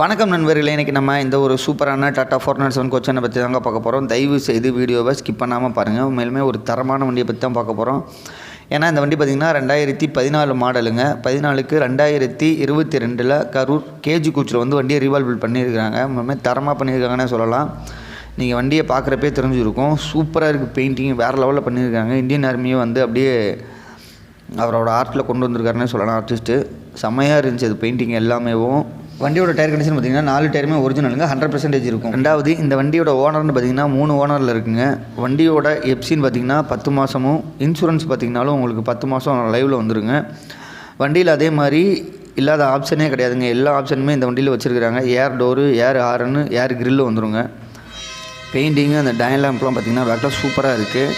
வணக்கம் நண்பர்களே இன்றைக்கி நம்ம இந்த ஒரு சூப்பரான டாட்டா ஃபோர் நாட் செவன் கொச்சனை பற்றி தாங்க பார்க்க போகிறோம் தயவு செய்து வீடியோவை ஸ்கிப் பண்ணாமல் பாருங்கள் மேலுமே ஒரு தரமான வண்டியை பற்றி தான் பார்க்க போகிறோம் ஏன்னா இந்த வண்டி பார்த்திங்கன்னா ரெண்டாயிரத்தி பதினாலு மாடலுங்க பதினாலுக்கு ரெண்டாயிரத்தி இருபத்தி ரெண்டில் கரூர் கேஜி கூச்சில் வந்து வண்டியை ரிவால்வ் பண்ணியிருக்கிறாங்க. உண்மையுமே தரமாக பண்ணியிருக்காங்கன்னே சொல்லலாம். நீங்கள் வண்டியை பார்க்குறப்பே தெரிஞ்சிருக்கும். சூப்பராக இருக்குது பெயிண்டிங் வேறு லெவலில் பண்ணியிருக்காங்க. இந்தியன் ஆர்மியை வந்து அப்படியே அவரோட ஆர்ட்டில் கொண்டு வந்திருக்காருன்னே சொல்லலாம் ஆர்டிஸ்ட்டு செம்மையாக இருந்துச்சு அது பெயிண்டிங் எல்லாமேவும். வண்டியோட டயர் கண்டிஷன் பார்த்தீங்கன்னா நாலு டயருமே ஒரிஜினலுங்க ஹண்ட்ரட் பர்சன்டேஜ் இருக்கும். ரெண்டாவது இந்த வண்டியோட ஓனர்னு பார்த்தீங்கன்னா மூணு ஓனரில் இருக்குங்க. வண்டியோட எப்சின்னு பார்த்தீங்கன்னா பத்து மாதமும் இன்சூரன்ஸ் பார்த்தீங்கனாலும் உங்களுக்கு பத்து மாதம் லைவில் வந்துருங்க. வண்டியில் அதே மாதிரி இல்லாத ஆப்ஷனே கிடையாதுங்க. எல்லா ஆப்ஷனுமே இந்த வண்டியில் வச்சுருக்காங்க air door air horn air grill வந்துருங்க. பெயிண்டிங்கு அந்த டயல் லேம்ப்லாம் பார்த்திங்கன்னா பேக்கில் சூப்பராக இருக்குது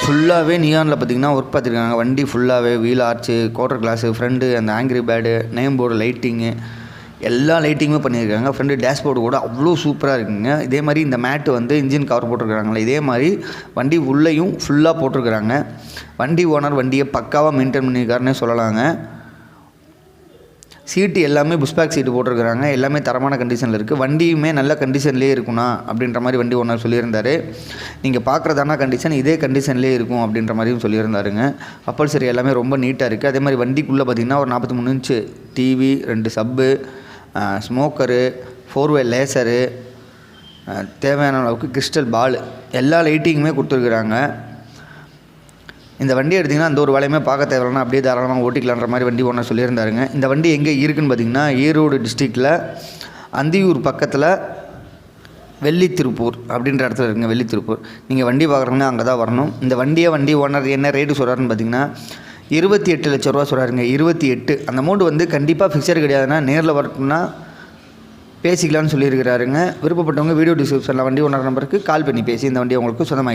ஃபுல்லாகவே நியானில் பார்த்திங்கன்னா ஒர்க் பார்த்துருக்காங்க வண்டி ஃபுல்லாகவே wheel arch quarter glass front அந்த angry pad name board lighting எல்லா லைட்டிங்குமே பண்ணியிருக்காங்க. ஃப்ரண்ட்டு டேஷ்போர்டு கூட அவ்வளோ சூப்பராக இருக்குங்க. இதே மாதிரி இந்த மேட்டு வந்து இன்ஜின் கவர் போட்டிருக்காங்களே இதே மாதிரி வண்டி உள்ளேயும் ஃபுல்லாக போட்டிருக்கிறாங்க. வண்டி ஓனர் வண்டியை பக்காவாக மெயின்டைன் பண்ணியிருக்காருன்னே சொல்லலாங்க. சீட்டு எல்லாமே புஷ்பேக் சீட்டு போட்டிருக்கிறாங்க. எல்லாமே தரமான கண்டிஷனில் இருக்குது வண்டியுமே நல்ல கண்டிஷன்லேயே இருக்குண்ணா அப்படின்ற மாதிரி வண்டி ஓனர் சொல்லியிருந்தாரு. நீங்கள் பார்க்குறதானா கண்டிஷன் இதே கண்டிஷன்லேயே இருக்கும் அப்படின்ற மாதிரியும் சொல்லியிருந்தாருங்க. அப்பல் சரி எல்லாமே ரொம்ப நீட்டாக இருக்குது அதே மாதிரி வண்டிக்குள்ளே பார்த்திங்கன்னா ஒரு நாற்பத்தி மூணு இன்ச்சு டிவி ரெண்டு சப்பு ஸ்மோக்கரு ஃபோர்வே லேசரு தேவையான அளவுக்கு கிறிஸ்டல் பால் எல்லா லைட்டிங்குமே கொடுத்துருக்குறாங்க. இந்த வண்டி எடுத்திங்கன்னா அந்த ஒரு வேலையுமே பார்க்க தேவையில்லைனா அப்படியே தாராளமாக ஓட்டிக்கலான்ற மாதிரி வண்டி ஒன்று சொல்லியிருந்தாருங்க. இந்த வண்டி எங்கே இருக்குன்னு பார்த்தீங்கன்னா ஈரோடு டிஸ்ட்ரிக்டில் அந்தியூர் பக்கத்தில் வெள்ளித்திருப்பூர் அப்படின்ற இடத்துல இருக்குங்க வெள்ளித்திருப்பூர். நீங்கள் வண்டி பார்க்குறீங்கன்னா அங்கே தான் வரணும். இந்த வண்டியை வண்டி ஓனர் என்ன ரேட்டு சொல்கிறாருன்னு பார்த்தீங்கன்னா இருபத்தி எட்டு லட்ச ரூபா சொல்கிறாருங்க இருபத்தி எட்டு. அந்த அமௌண்ட் வந்து கண்டிப்பாக ஃபிக்ஸர் கிடையாதுன்னா நேரில் வரணும்னா பேசிக்கலாம்னு சொல்லியிருக்கிறாருங்க. விருப்பப்பட்டவங்க வீடியோ டிஸ்கிரிப்ஷனில் வண்டி ஒன்றரை நம்பருக்கு கால் பண்ணி பேசி இந்த வண்டி உங்களுக்கு சொந்தமாக